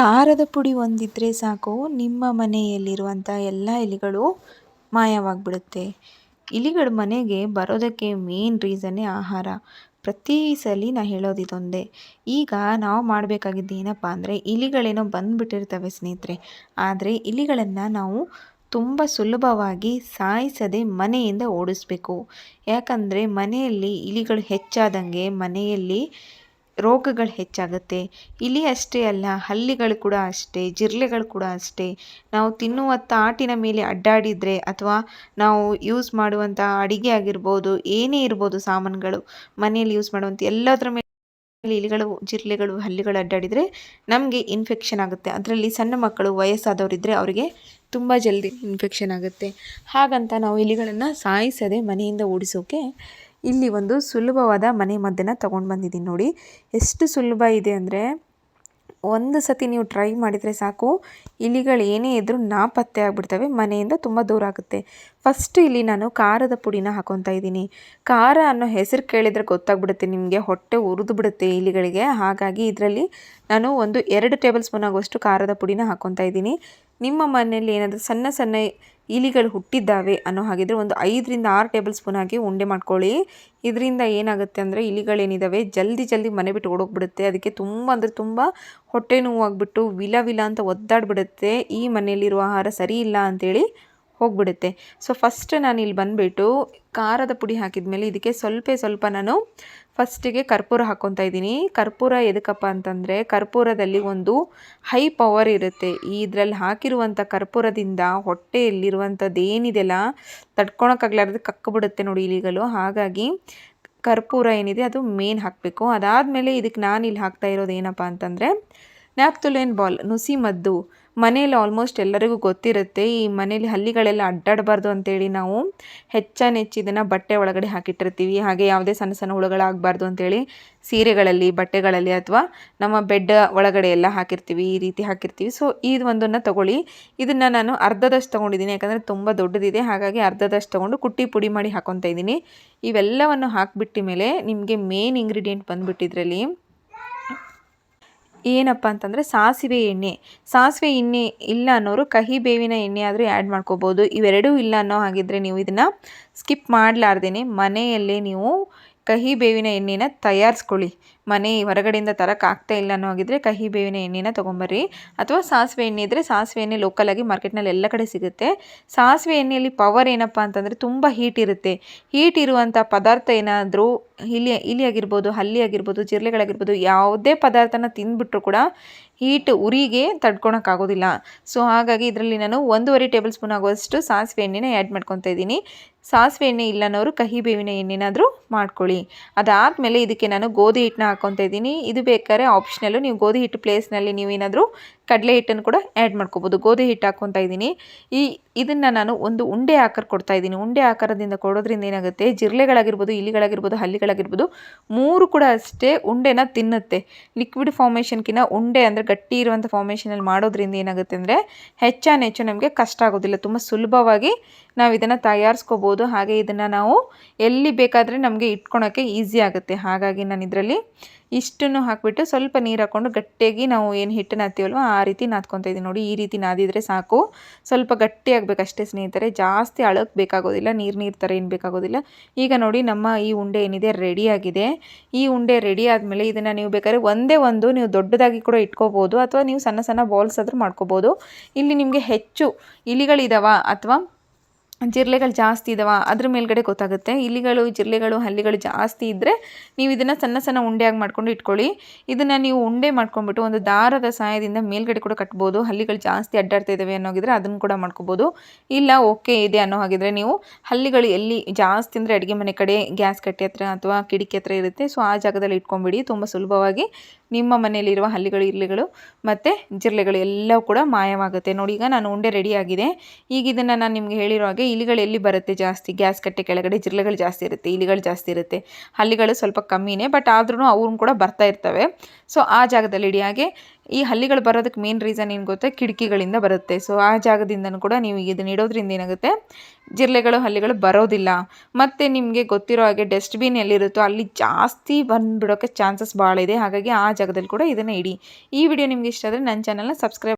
ಖಾರದ ಪುಡಿ ಒಂದಿದ್ದರೆ ಸಾಕು. ನಿಮ್ಮ ಮನೆಯಲ್ಲಿರುವಂಥ ಎಲ್ಲ ಇಲಿಗಳು ಮಾಯವಾಗ್ಬಿಡುತ್ತೆ. ಇಲಿಗಳು ಮನೆಗೆ ಬರೋದಕ್ಕೆ ಮೇನ್ ರೀಸನ್ನೇ ಆಹಾರ. ಪ್ರತಿ ಸಲ ನಾ ಹೇಳೋದು ಇದೊಂದೇ. ಈಗ ನಾವು ಮಾಡಬೇಕಾಗಿದ್ದು ಏನಪ್ಪ ಅಂದರೆ ಇಲಿಗಳೇನೋ ಬಂದುಬಿಟ್ಟಿರ್ತವೆ ಸ್ನೇಹಿತರೆ. ಆದರೆ ಇಲಿಗಳನ್ನು ನಾವು ತುಂಬ ಸುಲಭವಾಗಿ ಸಾಯಿಸದೆ ಮನೆಯಿಂದ ಓಡಿಸ್ಬೇಕು. ಯಾಕಂದರೆ ಮನೆಯಲ್ಲಿ ಇಲಿಗಳು ಹೆಚ್ಚಾದಂಗೆ ಮನೆಯಲ್ಲಿ ರೋಗಗಳು ಹೆಚ್ಚಾಗುತ್ತೆ. ಇಲಿ ಅಷ್ಟೇ ಅಲ್ಲ, ಹಲ್ಲಿಗಳು ಕೂಡ ಅಷ್ಟೇ, ಜಿರಲೆಗಳು ಕೂಡ ಅಷ್ಟೇ. ನಾವು ತಿನ್ನುವ ತಾಟಿನ ಮೇಲೆ ಅಡ್ಡಾಡಿದರೆ ಅಥವಾ ನಾವು ಯೂಸ್ ಮಾಡುವಂಥ ಅಡಿಗೆ ಆಗಿರ್ಬೋದು, ಏನೇ ಇರ್ಬೋದು ಸಾಮಾನುಗಳು, ಮನೆಯಲ್ಲಿ ಯೂಸ್ ಮಾಡುವಂಥ ಎಲ್ಲದರ ಮೇಲೆ ಇಲಿಗಳು, ಜಿರಲೆಗಳು, ಹಲ್ಲಿಗಳು ಅಡ್ಡಾಡಿದರೆ ನಮಗೆ ಇನ್ಫೆಕ್ಷನ್ ಆಗುತ್ತೆ. ಅದರಲ್ಲಿ ಸಣ್ಣ ಮಕ್ಕಳು ವಯಸ್ಸಾದವರಿದ್ದರೆ ಅವರಿಗೆ ತುಂಬ ಜಲ್ದಿ ಇನ್ಫೆಕ್ಷನ್ ಆಗುತ್ತೆ. ಹಾಗಂತ ನಾವು ಇಲಿಗಳನ್ನು ಸಾಯಿಸದೆ ಮನೆಯಿಂದ ಓಡಿಸೋಕೆ ಇಲ್ಲಿ ಒಂದು ಸುಲಭವಾದ ಮನೆ ಮದ್ದನ್ನು ತೊಗೊಂಡು ಬಂದಿದ್ದೀನಿ ನೋಡಿ. ಎಷ್ಟು ಸುಲಭ ಇದೆ ಅಂದರೆ ಒಂದು ಸತಿ ನೀವು ಟ್ರೈ ಮಾಡಿದರೆ ಸಾಕು. ಇಲಿಗಳು ಏನೇ ಇದ್ದರೂ ನಾಪತ್ತೆ ಆಗಿಬಿಡ್ತವೆ, ಮನೆಯಿಂದ ತುಂಬ ದೂರ ಆಗುತ್ತೆ. ಫಸ್ಟ್ ಇಲ್ಲಿ ನಾನು ಖಾರದ ಪುಡಿನ ಹಾಕೊತಾ ಇದ್ದೀನಿ. ಖಾರ ಅನ್ನೋ ಹೆಸರು ಕೇಳಿದರೆ ಗೊತ್ತಾಗ್ಬಿಡುತ್ತೆ, ನಿಮಗೆ ಹೊಟ್ಟೆ ಉರಿದು ಬಿಡುತ್ತೆ ಇಲಿಗಳಿಗೆ. ಹಾಗಾಗಿ ಇದರಲ್ಲಿ ನಾನು ಒಂದು ಎರಡು ಟೇಬಲ್ ಸ್ಪೂನ್ ಆಗುವಷ್ಟು ಖಾರದ ಪುಡಿನ ಹಾಕೊತಾ ಇದ್ದೀನಿ. ನಿಮ್ಮ ಮನೆಯಲ್ಲಿ ಏನಾದರೂ ಸಣ್ಣ ಸಣ್ಣ ಇಲಿಗಳು ಹುಟ್ಟಿದ್ದಾವೆ ಅನ್ನೋ ಹಾಗಿದ್ರೆ ಒಂದು ಐದರಿಂದ ಆರು ಟೇಬಲ್ ಸ್ಪೂನ್ ಹಾಕಿ ಉಂಡೆ ಮಾಡ್ಕೊಳ್ಳಿ. ಇದರಿಂದ ಏನಾಗುತ್ತೆ ಅಂದರೆ ಇಲಿಗಳೇನಿದ್ದಾವೆ ಜಲ್ದಿ ಜಲ್ದಿ ಮನೆ ಬಿಟ್ಟು ಓಡೋಗ್ಬಿಡುತ್ತೆ. ಅದಕ್ಕೆ ತುಂಬ ಅಂದರೆ ತುಂಬ ಹೊಟ್ಟೆ ನೋವು ವಿಲ ವಿಲ ಅಂತ ಒದ್ದಾಡ್ಬಿಡುತ್ತೆ. ಈ ಮನೆಯಲ್ಲಿರುವ ಆಹಾರ ಸರಿ ಇಲ್ಲ ಅಂತೇಳಿ ಹೋಗ್ಬಿಡುತ್ತೆ. ಸೊ ಫಸ್ಟ್ ನಾನು ಇಲ್ಲಿ ಬಂದುಬಿಟ್ಟು ಖಾರದ ಪುಡಿ ಹಾಕಿದ ಮೇಲೆ ಇದಕ್ಕೆ ಸ್ವಲ್ಪ ಸ್ವಲ್ಪ ನಾನು ಫಸ್ಟಿಗೆ ಕರ್ಪೂರ ಹಾಕ್ಕೊತಾ ಇದ್ದೀನಿ. ಕರ್ಪೂರ ಎದಕ್ಕಪ್ಪ ಅಂತಂದರೆ ಕರ್ಪೂರದಲ್ಲಿ ಒಂದು ಹೈ ಪವರ್ ಇರುತ್ತೆ. ಇದರಲ್ಲಿ ಹಾಕಿರುವಂಥ ಕರ್ಪೂರದಿಂದ ಹೊಟ್ಟೆಯಲ್ಲಿರುವಂಥದ್ದು ಏನಿದೆಲ್ಲ ತಡ್ಕೊಳಕ್ಕಾಗ್ಲಾರ್ದು ಕಕ್ಕಿಬಿಡುತ್ತೆ ನೋಡಿ ಇಲಿಗಳು. ಹಾಗಾಗಿ ಕರ್ಪೂರ ಏನಿದೆ ಅದು ಮೇನ್ ಹಾಕಬೇಕು. ಅದಾದಮೇಲೆ ಇದಕ್ಕೆ ನಾನು ಇಲ್ಲಿ ಹಾಕ್ತಾ ಇರೋದು ಏನಪ್ಪ ಅಂತಂದರೆ ನ್ಯಾಪ್ತುಲೇನ್ ಬಾಲ್ ನುಸಿ ಮದ್ದು. ಮನೇಲಿ ಆಲ್ಮೋಸ್ಟ್ ಎಲ್ಲರಿಗೂ ಗೊತ್ತಿರುತ್ತೆ, ಈ ಮನೇಲಿ ಹಲ್ಲಿಗಳೆಲ್ಲ ಅಡ್ಡಾಡಬಾರ್ದು ಅಂತೇಳಿ ನಾವು ಹೆಚ್ಚು ಇದನ್ನು ಬಟ್ಟೆ ಒಳಗಡೆ ಹಾಕಿಟ್ಟಿರ್ತೀವಿ. ಹಾಗೆ ಯಾವುದೇ ಸಣ್ಣ ಸಣ್ಣ ಹುಳುಗಳಾಗಬಾರ್ದು ಅಂತೇಳಿ ಸೀರೆಗಳಲ್ಲಿ, ಬಟ್ಟೆಗಳಲ್ಲಿ ಅಥವಾ ನಮ್ಮ ಬೆಡ್ ಒಳಗಡೆ ಎಲ್ಲ ಹಾಕಿರ್ತೀವಿ, ಈ ರೀತಿ ಹಾಕಿರ್ತೀವಿ. ಸೊ ಇದು ಒಂದನ್ನು ತೊಗೊಳ್ಳಿ. ಇದನ್ನು ನಾನು ಅರ್ಧದಷ್ಟು ತೊಗೊಂಡಿದ್ದೀನಿ. ಯಾಕಂದರೆ ತುಂಬ ದೊಡ್ಡದಿದೆ. ಹಾಗಾಗಿ ಅರ್ಧದಷ್ಟು ತೊಗೊಂಡು ಕುಟ್ಟಿ ಪುಡಿ ಮಾಡಿ ಹಾಕೊತಾ ಇದ್ದೀನಿ. ಇವೆಲ್ಲವನ್ನು ಹಾಕಿಬಿಟ್ಟ ಮೇಲೆ ನಿಮಗೆ ಮೇನ್ ಇಂಗ್ರೀಡಿಯೆಂಟ್ ಬಂದುಬಿಟ್ಟಿದ್ರಲ್ಲಿ ಏನಪ್ಪ ಅಂತಂದರೆ ಸಾಸಿವೆ ಎಣ್ಣೆ. ಸಾಸಿವೆ ಎಣ್ಣೆ ಇಲ್ಲ ಅನ್ನೋರು ಕಹಿ ಬೇವಿನ ಎಣ್ಣೆ ಆದರೂ ಆ್ಯಡ್ ಮಾಡ್ಕೋಬೋದು. ಇವೆರಡೂ ಇಲ್ಲ ಅನ್ನೋ ಹಾಗಿದ್ದರೆ ನೀವು ಇದನ್ನು ಸ್ಕಿಪ್ ಮಾಡಲಾರ್ದೇ ಮನೆಯಲ್ಲೇ ನೀವು ಕಹಿ ಬೇವಿನ ಎಣ್ಣೆನ ತಯಾರಿಸ್ಕೊಳ್ಳಿ. ಮನೆ ಹೊರಗಡೆಯಿಂದ ತರಕ್ಕೆ ಆಗ್ತಾ ಇಲ್ಲ ಅನ್ನೋ ಹಾಗಿದ್ರೆ ಕಹಿ ಬೇವಿನ ಎಣ್ಣೆನ ತೊಗೊಂಬರ್ರಿ. ಅಥವಾ ಸಾಸಿವೆ ಎಣ್ಣೆ ಇದ್ದರೆ ಸಾಸಿವೆ ಎಣ್ಣೆ ಲೋಕಲಾಗಿ ಮಾರ್ಕೆಟ್ನಲ್ಲಿ ಎಲ್ಲ ಕಡೆ ಸಿಗುತ್ತೆ. ಸಾಸಿವೆ ಎಣ್ಣೆಯಲ್ಲಿ ಪವರ್ ಏನಪ್ಪ ಅಂತಂದರೆ ತುಂಬ ಹೀಟ್ ಇರುತ್ತೆ. ಹೀಟ್ ಇರುವಂಥ ಪದಾರ್ಥ ಏನಾದರೂ ಇಲಿ ಇಲಿ ಆಗಿರ್ಬೋದು, ಹಲ್ಲಿ ಆಗಿರ್ಬೋದು ಜಿರಳೆಗಳಾಗಿರ್ಬೋದು ಯಾವುದೇ ಪದಾರ್ಥನ ತಿಂದ್ಬಿಟ್ರು ಕೂಡ ಹೀಟ್ ಉರಿಗೆ ತಡ್ಕೊಳಕ್ಕಾಗೋದಿಲ್ಲ. ಸೊ ಹಾಗಾಗಿ ಇದರಲ್ಲಿ ನಾನು ಒಂದೂವರೆ ಟೇಬಲ್ ಸ್ಪೂನ್ ಆಗುವಷ್ಟು ಸಾಸಿವೆ ಎಣ್ಣೆನ ಆ್ಯಡ್ ಮಾಡ್ಕೊತಾ ಇದ್ದೀನಿ. ಸಾಸಿವೆ ಎಣ್ಣೆ ಇಲ್ಲನವರು ಕಹಿ ಬೇವಿನ ಎಣ್ಣೆನಾದರೂ ಮಾಡ್ಕೊಳ್ಳಿ. ಅದಾದಮೇಲೆ ಇದಕ್ಕೆ ನಾನು ಗೋಧಿ ಹಿಟ್ಟನ್ನ ಹಾಕ್ಕೊತಾ ಇದ್ದೀನಿ. ಇದು ಬೇಕಾದ್ರೆ ಆಪ್ಷನಲ್ಲು ನೀವು ಗೋಧಿ ಹಿಟ್ಟು ಪ್ಲೇಸ್ನಲ್ಲಿ ನೀವೇನಾದರೂ ಕಡಲೆ ಹಿಟ್ಟನ್ನು ಕೂಡ ಆ್ಯಡ್ ಮಾಡ್ಕೋಬೋದು. ಗೋಧಿ ಹಿಟ್ಟು ಹಾಕ್ಕೊತಾ ಇದ್ದೀನಿ. ಈ ಇದನ್ನು ನಾನು ಒಂದು ಉಂಡೆ ಆಕಾರ ಕೊಡ್ತಾ ಇದ್ದೀನಿ. ಉಂಡೆ ಆಕಾರದಿಂದ ಕೊಡೋದ್ರಿಂದ ಏನಾಗುತ್ತೆ? ಜಿರಳೆಗಳಾಗಿರ್ಬೋದು, ಇಲಿಗಳಾಗಿರ್ಬೋದು, ಹಲ್ಲಿಗಳಾಗಿರ್ಬೋದು, ಮೂರು ಕೂಡ ಅಷ್ಟೇ ಉಂಡೆನ ತಿನ್ನುತ್ತೆ. ಲಿಕ್ವಿಡ್ ಫಾರ್ಮೇಷನ್ಕಿಂತ ಉಂಡೆ ಅಂದರೆ ಗಟ್ಟಿ ಇರುವಂಥ ಫಾರ್ಮೇಷನಲ್ಲಿ ಮಾಡೋದ್ರಿಂದ ಏನಾಗುತ್ತೆ ಅಂದರೆ ಹೆಚ್ಚಾನೆಚ್ಚು ನಮಗೆ ಕಷ್ಟ ಆಗೋದಿಲ್ಲ. ತುಂಬ ಸುಲಭವಾಗಿ ನಾವು ಇದನ್ನು ತಯಾರಿಸ್ಕೋಬೋದು. ಹಾಗೆ ಇದನ್ನು ನಾವು ಎಲ್ಲಿ ಬೇಕಾದರೆ ನಮಗೆ ಇಟ್ಕೊಳೋಕ್ಕೆ ಈಸಿ ಆಗುತ್ತೆ. ಹಾಗಾಗಿ ನಾನು ಇದರಲ್ಲಿ ಇಷ್ಟನ್ನು ಹಾಕಿಬಿಟ್ಟು ಸ್ವಲ್ಪ ನೀರು ಹಾಕ್ಕೊಂಡು ಗಟ್ಟಿಯಾಗಿ ನಾವು ಏನು ಹಿಟ್ಟು ನಾತೀವಲ್ವ ಆ ರೀತಿ ನಾದ್ಕೊತಾ ಇದ್ದೀನಿ. ನೋಡಿ ಈ ರೀತಿ ನಾದಿದರೆ ಸಾಕು. ಸ್ವಲ್ಪ ಗಟ್ಟಿ ಆಗಬೇಕಷ್ಟೇ ಸ್ನೇಹಿತರೆ. ಜಾಸ್ತಿ ಅಳಕ್ಕೆ ಬೇಕಾಗೋದಿಲ್ಲ. ನೀರು ನೀರು ಥರ ಏನು ಬೇಕಾಗೋದಿಲ್ಲ. ಈಗ ನೋಡಿ ನಮ್ಮ ಈ ಉಂಡೆ ಏನಿದೆ ರೆಡಿಯಾಗಿದೆ ಈ ಉಂಡೆ ರೆಡಿ ಆದಮೇಲೆ ಇದನ್ನು ನೀವು ಬೇಕಾದ್ರೆ ಒಂದೇ ಒಂದು ನೀವು ದೊಡ್ಡದಾಗಿ ಕೂಡ ಇಟ್ಕೋಬೋದು. ಅಥವಾ ನೀವು ಸಣ್ಣ ಸಣ್ಣ ಬಾಲ್ಸ್ ಆದರೂ ಮಾಡ್ಕೋಬೋದು. ಇಲ್ಲಿ ನಿಮಗೆ ಹೆಚ್ಚು ಇಲಿಗಳಿದಾವ ಅಥವಾ ಜಿರಳೆಗಳು ಜಾಸ್ತಿ ಇದಾವೆ, ಅದ್ರ ಮೇಲ್ಗಡೆ ಗೊತ್ತಾಗುತ್ತೆ. ಇಲಿಗಳು ಜಿರಳೆಗಳು ಹಲ್ಲಿಗಳು ಜಾಸ್ತಿ ಇದ್ದರೆ ನೀವು ಇದನ್ನು ಸಣ್ಣ ಸಣ್ಣ ಉಂಡೆಯಾಗಿ ಮಾಡ್ಕೊಂಡು ಇಟ್ಕೊಳ್ಳಿ. ಇದನ್ನು ನೀವು ಉಂಡೆ ಮಾಡ್ಕೊಂಡ್ಬಿಟ್ಟು ಒಂದು ದಾರದ ಸಹಾಯದಿಂದ ಮೇಲ್ಗಡೆ ಕೂಡ ಕಟ್ಬೋದು. ಹಲ್ಲಿಗಳು ಜಾಸ್ತಿ ಅಡ್ಡಾಡ್ತಾ ಇದ್ದಾವೆ ಅನ್ನೋಗಿದ್ರೆ ಅದನ್ನು ಕೂಡ ಮಾಡ್ಕೋಬೋದು. ಇಲ್ಲ, ಓಕೆ ಇದೆ ಅನ್ನೋ ಹಾಗಿದ್ರೆ ನೀವು ಹಲ್ಲಿಗಳು ಎಲ್ಲಿ ಜಾಸ್ತಿ ಅಂದರೆ ಅಡುಗೆ ಮನೆ ಕಡೆ, ಗ್ಯಾಸ್ ಕಟ್ಟೆ ಹತ್ರ ಅಥವಾ ಕಿಟಕಿ ಹತ್ರ ಇರುತ್ತೆ, ಸೊ ಆ ಜಾಗದಲ್ಲಿ ಇಟ್ಕೊಂಬಿಡಿ ತುಂಬ ಸುಲಭವಾಗಿ ನಿಮ್ಮ ಮನೆಯಲ್ಲಿರುವ ಹಲ್ಲಿಗಳು, ಇರ್ಲಿಗಳು ಮತ್ತು ಜಿರಳೆಗಳು ಎಲ್ಲವೂ ಕೂಡ ಮಾಯವಾಗುತ್ತೆ. ನೋಡಿ, ಈಗ ನಾನು ಉಂಡೆ ರೆಡಿಯಾಗಿದೆ ಈಗ ಇದನ್ನು ನಾನು ನಿಮಗೆ ಹೇಳಿರೋ ಹಾಗೆ ಇಲಿಗಳು ಎಲ್ಲಿ ಬರುತ್ತೆ ಜಾಸ್ತಿ? ಗ್ಯಾಸ್ ಕಟ್ಟೆ ಕೆಳಗಡೆ ಜಿರಳೆಗಳು ಜಾಸ್ತಿ ಇರುತ್ತೆ, ಇಲಿಗಳು ಜಾಸ್ತಿ ಇರುತ್ತೆ. ಹಲ್ಲಿಗಳು ಸ್ವಲ್ಪ ಕಮ್ಮಿನೇ ಬಟ್ ಆದ್ರೂ ಅವ್ರನ್ನ ಕೂಡ ಬರ್ತಾ ಇರ್ತವೆ. ಸೊ ಆ ಜಾಗದಲ್ಲಿ ಇಡಿ ಹಾಗೆ ಈ ಹಲ್ಲಿಗಳು ಬರೋದಕ್ಕೆ ಮೇನ್ ರೀಸನ್ ಏನು ಗೊತ್ತಾ? ಕಿಟಕಿಗಳಿಂದ ಬರುತ್ತೆ. ಸೊ ಆ ಜಾಗದಿಂದನೂ ಕೂಡ ನೀವು ಇದನ್ನ ಇಡೋದ್ರಿಂದ ಏನಾಗುತ್ತೆ? ಜಿರಳೆಗಳು, ಹಲ್ಲಿಗಳು ಬರೋದಿಲ್ಲ. ಮತ್ತು ನಿಮಗೆ ಗೊತ್ತಿರೋ ಹಾಗೆ ಡಸ್ಟ್ಬಿನ್ ಎಲ್ಲಿರುತ್ತೋ ಅಲ್ಲಿ ಜಾಸ್ತಿ ಬಂದುಬಿಡೋಕ್ಕೆ ಚಾನ್ಸಸ್ ಭಾಳ ಇದೆ ಹಾಗಾಗಿ ಆ ಜಾಗದಲ್ಲಿ ಕೂಡ ಇದನ್ನು ಇಡಿ. ಈ ವಿಡಿಯೋ ನಿಮಗೆ ಇಷ್ಟ ಆದರೆ ನನ್ನ ಚಾನಲ್ನ ಸಬ್ಸ್ಕ್ರೈಬ್